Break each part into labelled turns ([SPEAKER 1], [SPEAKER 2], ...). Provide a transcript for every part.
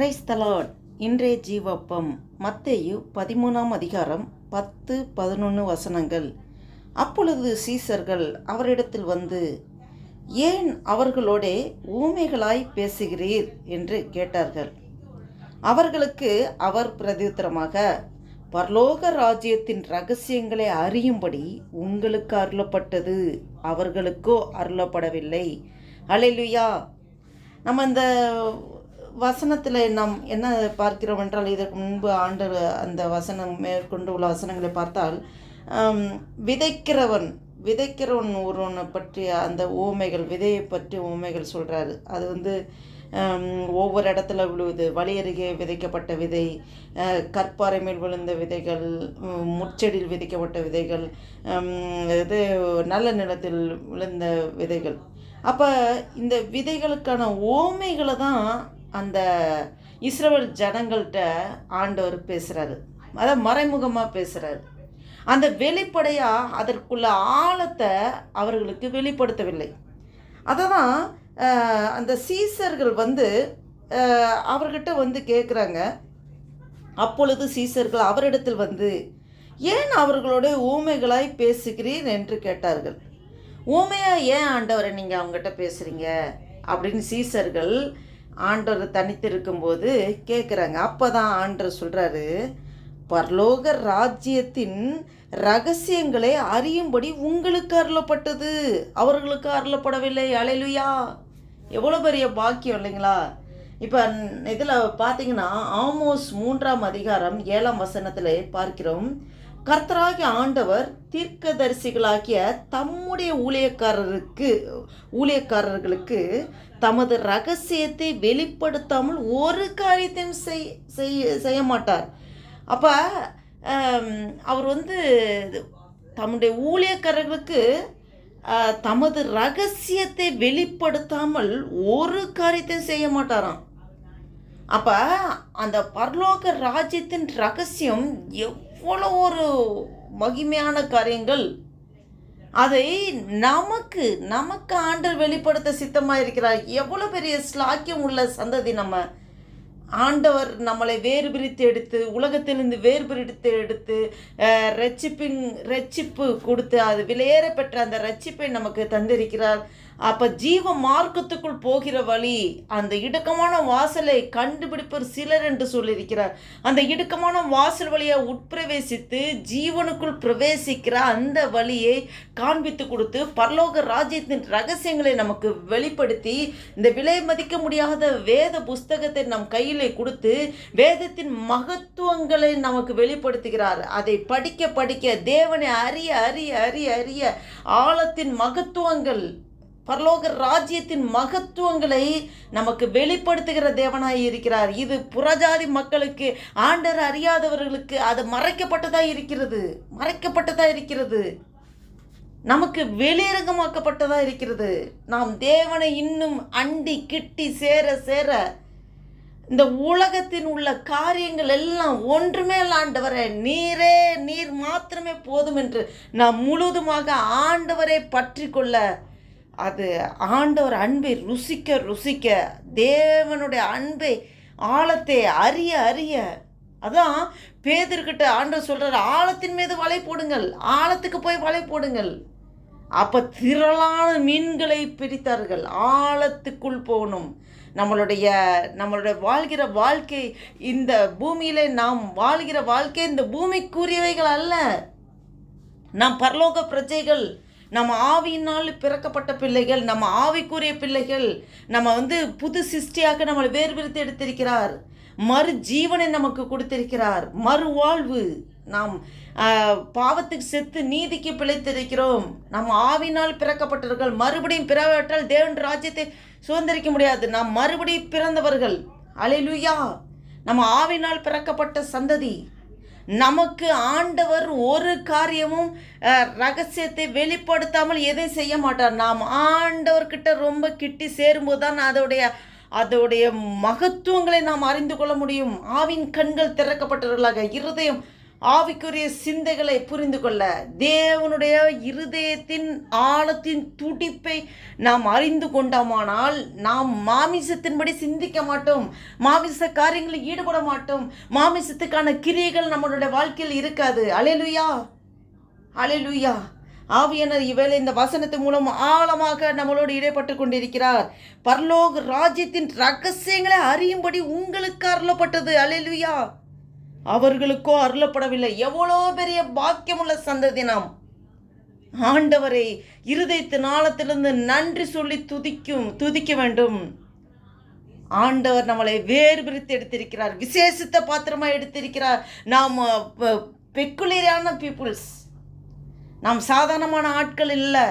[SPEAKER 1] கிரைஸ்தலாட் இன்றைய ஜீவப்பம். மத்தேயு பதிமூணாம் அதிகாரம் பத்து பதினொன்று வசனங்கள். அப்பொழுது சீசர்கள் அவரிடத்தில் வந்து ஏன் அவர்களோடே ஊமைகளாய் பேசுகிறீர்? என்று கேட்டார்கள். அவர்களுக்கு அவர் பிரதித்திரமாக பரலோக ராஜ்யத்தின் ரகசியங்களை அறியும்படி உங்களுக்கு அருளப்பட்டது. அவர்களுக்கோ அருளப்படவில்லை. அலையிலுயா நம்ம இந்த வசனத்தில் நாம் என்ன பார்க்கிறோம் என்றால் இதற்கு முன்பு ஆண்டு அந்த வசனம் மேற்கொண்டு உள்ள வசனங்களை பார்த்தால் விதைக்கிறவன் விதைக்கிறவன் ஒருவனை பற்றிய அந்த ஊமைகள் விதையை பற்றி ஊமைகள் சொல்கிறாரு அது வந்து ஒவ்வொரு இடத்துல விழுவுது வழியருகே விதைக்கப்பட்ட விதை கற்பாறை மேல் விழுந்த விதைகள் முச்செடியில் விதைக்கப்பட்ட விதைகள் இது நல்ல நிலத்தில் விழுந்த விதைகள். அப்போ இந்த விதைகளுக்கான ஓமைகளை தான் அந்த இஸ்ரவேல் ஜனங்கள்கிட்ட ஆண்டவர் பேசுகிறாரு அதான் மறைமுகமாக பேசுகிறாரு அந்த வெளிப்படையாக அதற்குள்ள ஆழத்தை அவர்களுக்கு வெளிப்படுத்தவில்லை. அதை தான் அந்த சீசர்கள் வந்து அவர்கிட்ட வந்து கேட்குறாங்க அப்பொழுது சீசர்கள் அவரிடத்தில் வந்து ஏன் அவர்களோட ஊமைகளாய் பேசுகிறீர்? என்று கேட்டார்கள். ஊமையாக ஏன் ஆண்டவரை நீங்கள் அவங்ககிட்ட பேசுகிறீங்க அப்படின்னு சீசர்கள் ஆண்டவர் தனித்து இருக்கும்போது கேட்குறாங்க அப்போ தான் ஆண்டவர் சொல்கிறாரு பரலோக ராஜ்யத்தின் ரகசியங்களை அறியும்படி உங்களுக்கு அருளப்பட்டது. அவர்களுக்கு அருளப்படவில்லை. அலையிலுயா எவ்வளோ பெரிய பாக்கியம் இல்லைங்களா? இப்போ இதில் பார்த்தீங்கன்னா ஆமோஸ் மூன்றாம் அதிகாரம் ஏழாம் வசனத்தில் பார்க்கிறோம். கர்த்தராகிய ஆண்டவர் தீர்க்கதரிசிகளாகிய தம்முடைய ஊழியக்காரருக்கு ஊழியக்காரர்களுக்கு தமது ரகசியத்தை வெளிப்படுத்தாமல் ஒரு காரியத்தையும் செய் செய்ய செய்ய மாட்டார் அப்போ அவர் வந்து தம்முடைய ஊழியக்காரர்களுக்கு தமது ரகசியத்தை வெளிப்படுத்தாமல் ஒரு காரியத்தையும் செய்ய மாட்டாராம் அப்போ அந்த பரலோக ராஜ்யத்தின் ரகசியம் எவ்வளோ ஒரு மகிமையான காரியங்கள். அதை நமக்கு நமக்கு ஆண்டர் வெளிப்படுத்த சித்தமாக இருக்கிறார் எவ்வளோ பெரிய ஸ்லாக்கியம் உள்ள சந்ததி நம்ம. ஆண்டவர் நம்மளை வேறு பிரித்து எடுத்து உலகத்திலிருந்து வேறு பிரித்து எடுத்து ரட்சிப்பின் ரட்சிப்பு கொடுத்து அது விலையேற பெற்ற அந்த ரட்சிப்பை நமக்கு தந்திருக்கிறார். அப்போ ஜீவ மார்க்கத்துக்குள் போகிற வழி அந்த இடுக்கமான வாசலை கண்டுபிடிப்பர் சிலர் என்று சொல்லியிருக்கிறார். அந்த இடுக்கமான வாசல் வழியாக உட்பிரவேசித்து ஜீவனுக்குள் பிரவேசிக்கிற அந்த வழியை காண்பித்து கொடுத்து பரலோக ராஜ்யத்தின் ரகசியங்களை நமக்கு வெளிப்படுத்தி இந்த விலை மதிக்க முடியாத வேத புஸ்தகத்தை நம் கையிலே கொடுத்து வேதத்தின் மகத்துவங்களை நமக்கு வெளிப்படுத்துகிறார். அதை படிக்க படிக்க தேவனை அறிய அறிய அறிய அறிய ஆழத்தின் மகத்துவங்கள் பரலோக ராஜ்யத்தின் மகத்துவங்களை நமக்கு வெளிப்படுத்துகிற தேவனாய் இருக்கிறார். இது புறஜாதி மக்களுக்கு ஆண்டர் அறியாதவர்களுக்கு அது மறைக்கப்பட்டதா இருக்கிறது. மறைக்கப்பட்டதா இருக்கிறது. நமக்கு வெளியரங்கமாக்கப்பட்டதா இருக்கிறது. நாம் தேவனை இன்னும் அண்டி கிட்டி சேர சேர இந்த உலகத்தின் உள்ள காரியங்கள் எல்லாம் ஒன்றுமே ஆண்டவரே. நீரே நீர் மாத்திரமே போதும் என்று நாம் முழுவதுமாக ஆண்டவரை பற்றி கொள்ள அது ஆண்டவர் அன்பை ருசிக்க ருசிக்க தேவனுடைய அன்பை ஆழத்தை அறிய அறிய. அதான் பேதர்கிட்ட ஆண்டவர் சொல்கிறார் ஆழத்தின் மீது வலை போடுங்கள் ஆழத்துக்கு போய் வலை போடுங்கள். அப்போ திரளான மீன்களை பிரித்தார்கள் ஆழத்துக்குள் போகணும். நம்மளுடைய நம்மளுடைய வாழ்கிற வாழ்க்கை இந்த பூமியிலே நாம் வாழ்கிற வாழ்க்கை இந்த பூமிக்குரியவைகள் அல்ல. நாம் பரலோக பிரஜைகள் நம்ம ஆவியினால் பிறக்கப்பட்ட பிள்ளைகள் நம்ம ஆவிக்குரிய பிள்ளைகள் நம்ம வந்து புது சிருஷ்டியாக நம்மளை வேறு பிரித்து எடுத்திருக்கிறார். மறு ஜீவனை நமக்கு கொடுத்திருக்கிறார். மறு வாழ்வு. நாம் பாவத்துக்கு செத்து நீதிக்கு பிழைத்திருக்கிறோம். நம்ம ஆவினால் பிறக்கப்பட்டவர்கள் மறுபடியும் பிறவற்றால் தேவன் ராஜ்யத்தை சுதந்திரிக்க முடியாது. நாம் மறுபடியும் பிறந்தவர்கள். அலைலுயா நம்ம ஆவினால் பிறக்கப்பட்ட சந்ததி. நமக்கு ஆண்டவர் ஒரு காரியமும் ரகசியத்தை வெளிப்படுத்தாமல் எதையும் செய்ய மாட்டார். நாம் ஆண்டவர்கிட்ட ரொம்ப கிட்டி சேரும்போது தான் அதோடைய அதோடைய மகத்துவங்களை நாம் அறிந்து கொள்ள முடியும். ஆவின் கண்கள் திறக்கப்பட்டவர்களாக இருதயம் ஆவிக்குரிய சிந்தைகளை புரிந்து கொள்ள தேவனுடைய இருதயத்தின் ஆழத்தின் துடிப்பை நாம் அறிந்து கொண்டோமானால் நாம் மாமிசத்தின்படி சிந்திக்க மாட்டோம். மாமிச காரியங்களில் ஈடுபட மாட்டோம். மாமிசத்துக்கான கிரியைகள் நம்மளுடைய வாழ்க்கையில் இருக்காது. அலையலுயா அலையலுயா ஆவியனர் இவள் இந்த வசனத்தின் மூலம் ஆழமாக நம்மளோடு இடைப்பட்டு கொண்டிருக்கிறார். பர்லோக் ராஜ்யத்தின் ரகசியங்களை அறியும்படி உங்களுக்கு அருளப்பட்டது. அலையலுயா அவர்களுக்கோ அருளப்படவில்லை. எவ்வளோ பெரிய பாக்கியமுள்ள சந்ததி நாம். ஆண்டவரை இருதயத்து நாளத்திலிருந்து நன்றி சொல்லி துதிக்கும் துதிக்க வேண்டும். ஆண்டவர் நம்மளை வேறு பிரித்து எடுத்திருக்கிறார். விசேஷித்த பாத்திரமாக எடுத்திருக்கிறார். நாம் பெக்குலரியான பீப்புள்ஸ் நாம் சாதாரணமான ஆட்கள் இல்லை.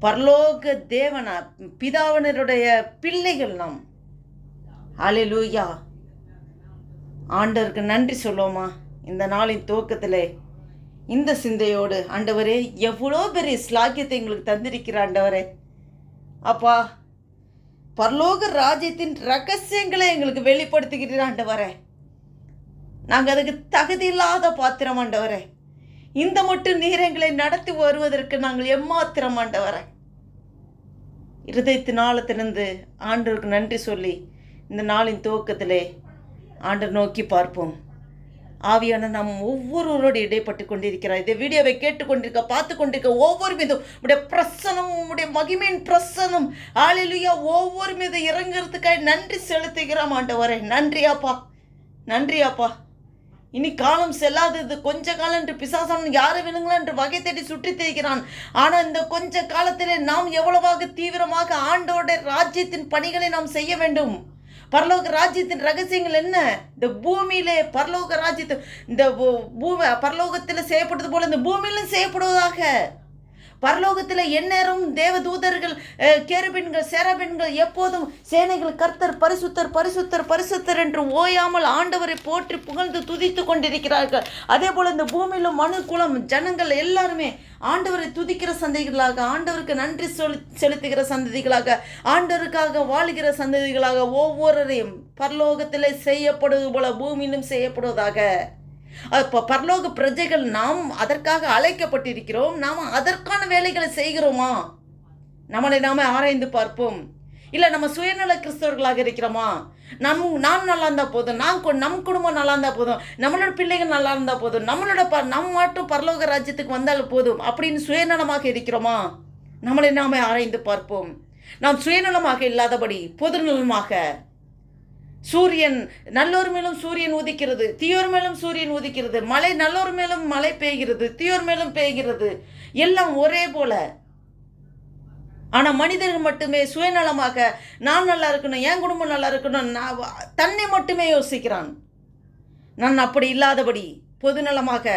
[SPEAKER 1] பரலோக தேவன பிதாவனருடைய பிள்ளைகள் நாம். அலிலூயா ஆண்டவருக்கு நன்றி சொல்லுவோமா. இந்த நாளின் துவக்கத்தில் இந்த சிந்தையோடு ஆண்டவரே எவ்வளோ பெரிய ஸ்லாக்கியத்தை எங்களுக்கு தந்திருக்கிற ஆண்டவரே. அப்பா பரலோக ராஜ்யத்தின் ரகசியங்களை எங்களுக்கு வெளிப்படுத்துகிறீர் ஆண்டவரே. நாங்கள் அதுக்கு தகுதி இல்லாத பாத்திரம் ஆண்டவரே. இந்த மட்டும் நீர் எங்களை நடத்தி வருவதற்கு நாங்கள் எம்மாத்திரம் ஆண்டவரே. இருதயத்தின் நாளத்திலிருந்து ஆண்டவருக்கு நன்றி சொல்லி இந்த நாளின் துவக்கத்திலே ஆண்டு நோக்கி பார்ப்போம். ஆவியான நாம் ஒவ்வொருவரோடு இடைப்பட்டு கொண்டிருக்கிறார். இந்த வீடியோவை கேட்டுக்கொண்டிருக்க பார்த்து கொண்டிருக்க ஒவ்வொரு மீதும் உடைய பிரசனம் உடைய மகிமையின் பிரசனம். ஆளிலுயா ஒவ்வொரு மீதும் இறங்குறதுக்காக நன்றி செலுத்துகிறோம் ஆண்டவரே. நன்றியாப்பா நன்றியாப்பா இனி காலம் செல்லாதது. கொஞ்ச காலம் என்று பிசாசன் யாரை விழுங்களா என்று வகை தேடி சுற்றி தெரிகிறான். ஆனால் இந்த கொஞ்ச காலத்திலே நாம் எவ்வளவாக தீவிரமாக ஆண்டோட ராஜ்யத்தின் பணிகளை நாம் செய்ய வேண்டும்? பரலோக ராஜ்யத்தின் ரகசியங்கள் என்ன? இந்த பூமியிலே பரலோக ராஜ்யத்து இந்த பூமி பரலோகத்தில் செய்யப்பட்டது போல இந்த பூமியிலும் செய்யப்படுவதாக. பரலோகத்தில் எந்நேரம் தேவதூதர்கள் கேருபின்கள் கேருபெண்கள் எப்போதும் சேனைகள் கர்த்தர் பரிசுத்தர் பரிசுத்தர் பரிசுத்தர் என்று ஓயாமல் ஆண்டவரை போற்றி புகழ்ந்து துதித்து கொண்டிருக்கிறார்கள். அதே போல் இந்த பூமியிலும் மனு குலம் ஜனங்கள் எல்லாருமே ஆண்டவரை துதிக்கிற சந்ததிகளாக ஆண்டவருக்கு நன்றி சொல் செலுத்துகிற சந்ததிகளாக ஆண்டவருக்காக வாழ்கிற சந்ததிகளாக ஒவ்வொருவரையும் பரலோகத்தில் செய்யப்படுவது போல பூமியிலும் செய்யப்படுவதாக இப்போ பரலோக பிரஜைகள் நாம் அதற்காக அழைக்கப்பட்டிருக்கிறோம் நாம் அதற்கான வேலைகளை செய்கிறோமா? நம்மளை நாம ஆராய்ந்து பார்ப்போம். இல்லை நம்ம சுயநல கிறிஸ்தவர்களாக இருக்கிறோமா? நம் நாம் நல்லா இருந்தால் போதும் நான் நம் குடும்பம் நல்லா இருந்தால் போதும் நம்மளோட பிள்ளைகள் நல்லா இருந்தால் போதும் நம்மளோட ப நம் மட்டும் பரலோக ராஜ்யத்துக்கு வந்தால் போதும் அப்படின்னு சுயநலமாக இருக்கிறோமா? நம்மளை நாம ஆராய்ந்து பார்ப்போம். நாம் சுயநலமாக இல்லாதபடி பொதுநலமாக சூரியன் நல்லோர் மேலும் சூரியன் உதிக்கிறது தீயோர் மேலும் சூரியன் உதிக்கிறது மழை நல்லோர் மேலும் மழை பெய்கிறது தீயோர் மேலும் பெய்கிறது எல்லாம் ஒரே போல. ஆனால் மனிதர்கள் மட்டுமே சுயநலமாக நான் நல்லா இருக்கணும் என் குடும்பம் நல்லா இருக்கணும் நான் தன்னை மட்டுமே யோசிக்கிறான். நான் அப்படி இல்லாதபடி பொதுநலமாக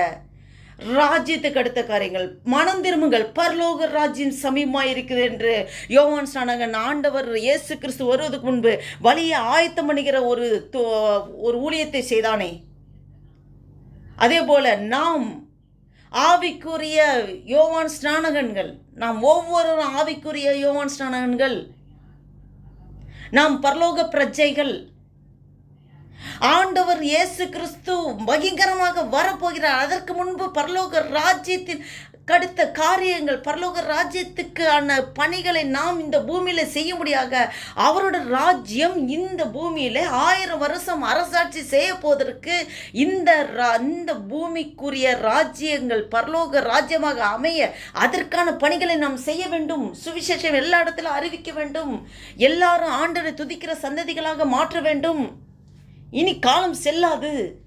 [SPEAKER 1] ராஜ்யத்துக்கு அடுத்த காரியங்கள். மனம் திரும்புங்கள். பரலோக ராஜ்யம் சமீபமாக இருக்குது என்று யோவான் ஸ்நானகன் ஆண்டவர் இயேசு கிறிஸ்து வருவதற்கு முன்பு வழியை ஆயத்தம் பண்ணுகிற ஒரு ஒரு ஊழியத்தை செய்தானே. அதே போல நாம் ஆவிக்குரிய யோவான் ஸ்நானகன்கள் நாம் ஒவ்வொருவரும் ஆவிக்குரிய யோவான் ஸ்நானகன்கள் நாம் பரலோக பிரஜைகள் ஆண்டவர் இயேசு கிறிஸ்து பயங்கரமாக வரப்போகிறார் அதற்கு முன்பு பரலோக ராஜ்யத்தின் கடுத்த காரியங்கள் பரலோக ராஜ்யத்துக்கான பணிகளை நாம் இந்த பூமியில் செய்ய முடியாத அவரோட ராஜ்யம் இந்த பூமியில் ஆயிரம் வருஷம் அரசாட்சி செய்ய போவதற்கு இந்த இந்த பூமிக்குரிய ராஜ்யங்கள் பரலோக ராஜ்யமாக அமைய அதற்கான பணிகளை நாம் செய்ய வேண்டும். சுவிசேஷம் எல்லா இடத்திலும் அறிவிக்க வேண்டும். எல்லாரும் ஆண்டரை துதிக்கிற சந்ததிகளாக மாற்ற வேண்டும். இனி காலம் செல்லாது.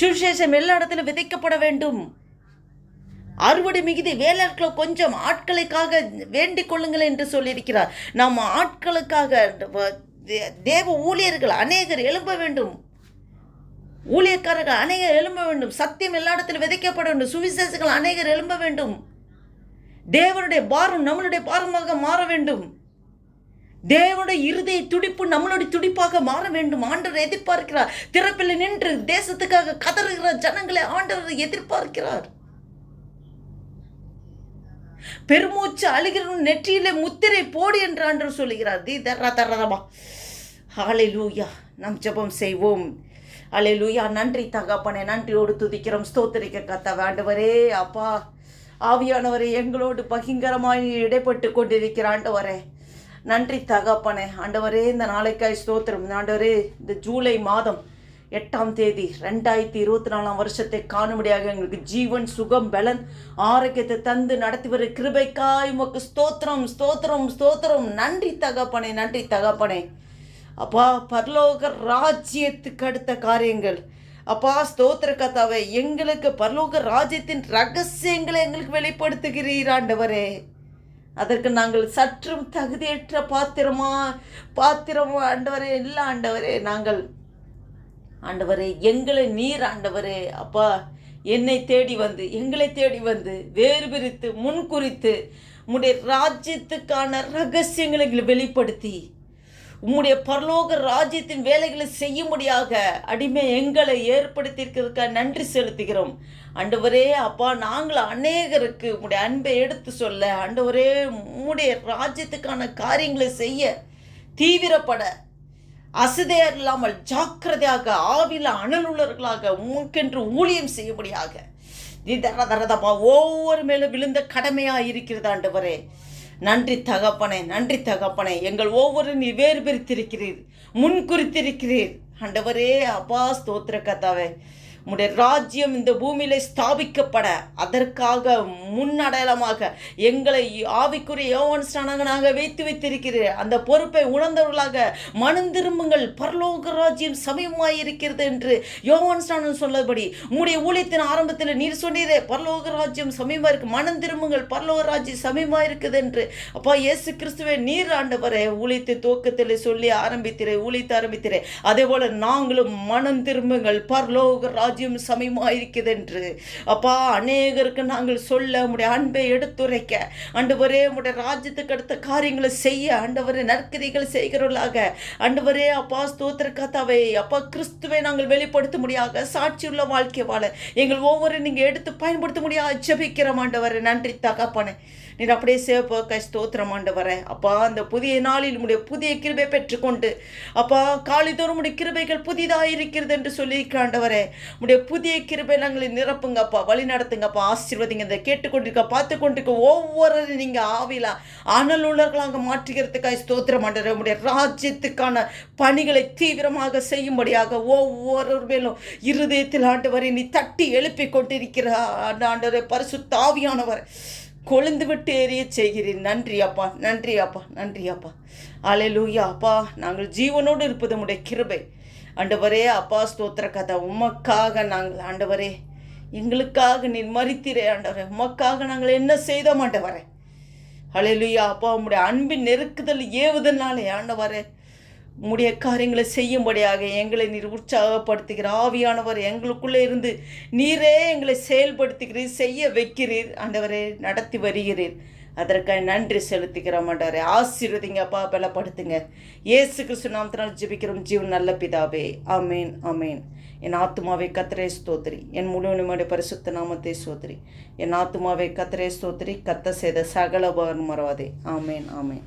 [SPEAKER 1] சுவிசேஷம் எல்லா இடத்துல விதைக்கப்பட வேண்டும். அறுவடை மிகுதி வேலையாட்களை கொஞ்சம் ஆட்களுக்காக வேண்டிக் கொள்ளுங்கள் என்று சொல்லியிருக்கிறார். நாம் ஆட்களுக்காக தேவ ஊழியர்கள் அநேகர் எழும்ப வேண்டும். ஊழியக்காரர்கள் அநேகர் எழும்ப வேண்டும். சத்தியம் எல்லா இடத்திலும் விதைக்கப்பட வேண்டும். சுவிசேஷங்கள் அநேகர் எழும்ப வேண்டும். தேவனுடைய பாரம் நம்மளுடைய பாரமாக மாற வேண்டும். தேவனுடைய இருதய துடிப்பு நம்மளுடைய துடிப்பாக மாற வேண்டும். ஆண்டவர் எதிர்பார்க்கிறார். திறப்பில் நின்று தேசத்துக்காக கதறுகிற ஜனங்களை ஆண்டவர் எதிர்பார்க்கிறார். பெருமூச்சு அழுகிற நெற்றியில முத்திரை போடு என்று ஆண்டவர் சொல்லுகிறார். தி தர்ரா தர்றதமா ஹாலை லூயா நாம் ஜபம் செய்வோம். அலை லூயா நன்றி தகப்பனே நன்றியோடு துதிக்கிறோம். ஸ்தோத்திரிக்க கத்த வேண்டவரே அப்பா. ஆவியானவரே எங்களோடு பகிங்கரமாய் இடைப்பட்டு கொண்டிருக்கிற ஆண்டவரே. நன்றி தகப்பனே. ஆண்டவரே இந்த நாளைக்காய் ஸ்தோத்திரம். ஆண்டவரே இந்த ஜூலை மாதம் எட்டாம் தேதி ரெண்டாயிரத்தி இருபத்தி நாலாம் வருஷத்தை காணும்படியாக எங்களுக்கு ஜீவன் சுகம் பலன் ஆரோக்கியத்தை தந்து நடத்தி வர கிருபைக்காய். உமக்கு ஸ்தோத்திரம் ஸ்தோத்திரம் ஸ்தோத்திரம். நன்றி தகப்பனே நன்றி தகப்பனே. அப்பா பரலோக ராஜ்யத்துக்கு அடுத்த காரியங்கள். அப்பா ஸ்தோத்திர கதாவை எங்களுக்கு பரலோக ராஜ்யத்தின் ரகசியங்களை எங்களுக்கு வெளிப்படுத்துகிறீராண்டவரே அதற்கு நாங்கள் சற்றும் தகுதியற்ற பாத்திரமா பாத்திரம் ஆண்டவரே இல்லை ஆண்டவரே நாங்கள் ஆண்டவரே எங்களை நீர் ஆண்டவரே அப்பா என்னை தேடி வந்து எங்களை தேடி வந்து வேறு பிரித்து முன்குறித்து உம்முடைய ராஜ்யத்துக்கான ரகசியங்களை எங்களை வெளிப்படுத்தி உம்முடைய பரலோக ராஜ்யத்தின் வேலைகளை செய்யும்படியாக அடிமை எங்களை ஏற்படுத்தியிருக்கிறதுக்காக நன்றி செலுத்துகிறோம். அண்டவரே அப்பா நாங்கள் அநேகருக்கு உம்முடைய அன்பை எடுத்து சொல்ல அண்டவரே உம்முடைய ராஜ்யத்துக்கான காரியங்களை செய்ய தீவிரப்பட அசதையர் இல்லாமல் ஜாக்கிரதையாக ஆவில அனலுள்ளவர்களாக உமக்கென்று ஊழியம் செய்யும்படியாக. நீ தர தரதப்பா ஒவ்வொரு மேலும் விழுந்த கடமையாக இருக்கிறது ஆண்டவரே. நன்றி தகப்பனே நன்றி தகப்பனே. எங்கள் ஒவ்வொரு நீ வேறு பிரித்திருக்கிறீர் முன் குறித்திருக்கிறீர். ஆண்டவரே அப்பா ஸ்தோத்திர கதாவே உம்முடைய ராஜ்யம் இந்த பூமியில ஸ்தாபிக்கப்பட அதற்காக முன்னடையாளமாக எங்களை ஆவிக்குரிய யோவன் ஸ்நானகனாக வைத்து வைத்திருக்கிறீர். அந்த பொறுப்பை உணர்ந்தவர்களாக மனம் திரும்புங்கள். பரலோக ராஜ்யம் சமயமாய் இருக்கிறது என்று யோவான் ஸ்நானன் சொன்னபடி உம்முடைய ஊழியத்தின் ஆரம்பத்தில் நீர் சொன்னீரே பரலோக ராஜ்யம் சமயமா இருக்கு. மனம் திரும்புங்கள். பரலோக ராஜ்யம் சமயமா இருக்குது என்று. அப்பா இயேசு கிறிஸ்துவே நீர் ஆண்டவரே ஊழியத்தை துவக்கத்தில் சொல்லி ஆரம்பித்திரே ஊழித்து ஆரம்பித்திரே. அதே போல நாங்களும் மனம் திரும்புங்கள். பரலோக ராஜ்யம் சமயமாயிருக்குது என்று அப்பா அநேகருக்கு நாங்கள் சொல்ல உடைய அன்பை எடுத்துரைக்க ஆண்டவரே உடைய ராஜ்யத்துக்கு அடுத்த காரியங்களை செய்ய ஆண்டவரே நற்கரிகள் செய்கிறவர்களாக ஆண்டவரே அப்பா ஸ்தோத்திர கதாவை அப்பா கிறிஸ்துவை நாங்கள் வெளிப்படுத்த முடியாத சாட்சியுள்ள வாழ்க்கை வாழ எங்கள் ஒவ்வொரு நீங்கள் எடுத்து பயன்படுத்த முடியாது ஜபிக்கிறோம் ஆண்டவரே நன்றி தகப்பனே. நீர் அப்படியே சேவப்பாக்க ஸ்தோத்திரம் ஆண்டவரே. அப்பா அந்த புதிய நாளில் உடைய புதிய கிருபை பெற்றுக்கொண்டு அப்பா காலிதோறும் உடைய கிருபைகள் புதிதாக இருக்கிறது என்று சொல்லி ஆண்டவரே. உடைய புதிய கிருபை நாங்களை நிரப்புங்கப்பா வழி நடத்துங்கப்பா ஆசீர்வதிங்க. இந்த கேட்டுக்கொண்டிருக்க பார்த்து கொண்டிருக்க ஒவ்வொரு நீங்கள் ஆவிலா அனல் உள்ளவர்களாக மாற்றுகிறதுக்காக ஸ்தோத்திரம் ஆண்டவரே. உடைய ராஜ்யத்துக்கான பணிகளை தீவிரமாக செய்யும்படியாக ஒவ்வொரு மேலும் இருதயத்தில் ஆண்டவரை நீ தட்டி எழுப்பி கொண்டிருக்கிற ஆண்டவரே. பரிசு தாவியானவர் கொழுந்து விட்டு எரிய செய்கிறேன். நன்றி அப்பா நன்றி அப்பா நன்றி அப்பா. அலையலூயா அப்பா. நாங்கள் ஜீவனோடு இருப்பது உடைய கிருபை. ஆண்டவரே அப்பா ஸ்தோத்திர கதை உமக்காக நாங்கள் ஆண்டவரே எங்களுக்காக நீ மறித்திரே ஆண்டவரே. உமக்காக நாங்கள் என்ன செய்தோம் ஆண்டவரே. அலையிலுயா அப்பா. உம்முடைய அன்பின் நெருக்குதல் ஏவுதனாலே ஆண்டவரே. உம்முடைய காரியங்களை செய்யும்படியாக எங்களை நீர் உற்சாகப்படுத்துகிற ஆவியானவர் எங்களுக்குள்ளே இருந்து நீரே எங்களை செயல்படுத்துகிறீர் செய்ய வைக்கிறீர் ஆண்டவரே நடத்தி வருகிறீர். அதற்காக நன்றி செலுத்துகிறோம் ஆண்டவரே. ஆசீர்வதிங்கப்பா பலப்படுத்துங்க. இயேசு கிறிஸ்து நாமத்தினால் ஜெபிக்கிறோம். ஜீவன் நல்ல பிதாவே. ஆமேன் ஆமேன். என் ஆத்துமாவை கத்திரே ஸ்தோத்திரி. என் முழு நிமிட பரிசுத்த நாமத்தை ஸ்தோத்திரி. என் ஆத்துமாவை கத்திரே ஸ்தோத்திரி. கத்த செய்த சகல பகன் மறவாதே. ஆமேன் ஆமேன்.